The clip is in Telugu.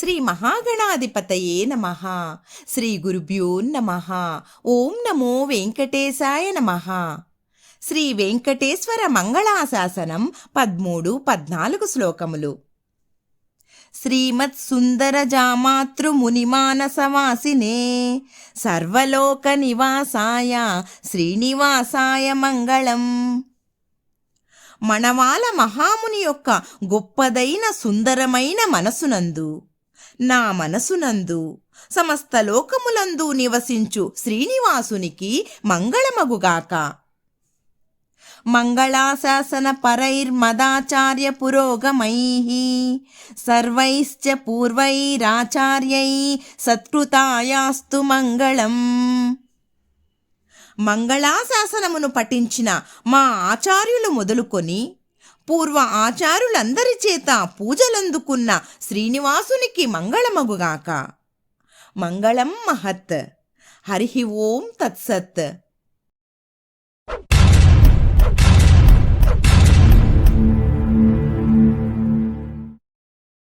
శ్రీ మహాగణాధిపతయే నమ. శ్రీ గురుభ్యో నమ. ఓం నమో వెంకటేశాయ నమ. శ్రీ వెంకటేశ్వర మంగళాశాసనం పద్మూడు పద్నాలుగు శ్లోకములు. శ్రీమత్ సుందర జామాతృ మునిమానసవాసినే సర్వలోక నివాసాయ శ్రీనివాసాయ మంగళం. మణవాల మహాముని యొక్క గొప్పదైన సుందరమైన మనసునందు నా మనసునందు. సమస్త లోకములందు నివసించు శ్రీనివాసునికి మంగళమగుగాక. మంగళాశాసన పరైర్మదాచార్య పురోగమై. సర్వైశ్చ పూర్వైరాచార్యై సత్కృతాయాస్తు మంగళం. మంగళాశాసనమును పఠించిన మా ఆచార్యులు మొదలుకొని పూర్వ ఆచారులందరి చేత పూజలందుకున్న శ్రీనివాసునికి మంగళమగుగాక. మంగళం మహత్. హరి ఓం తత్సత్.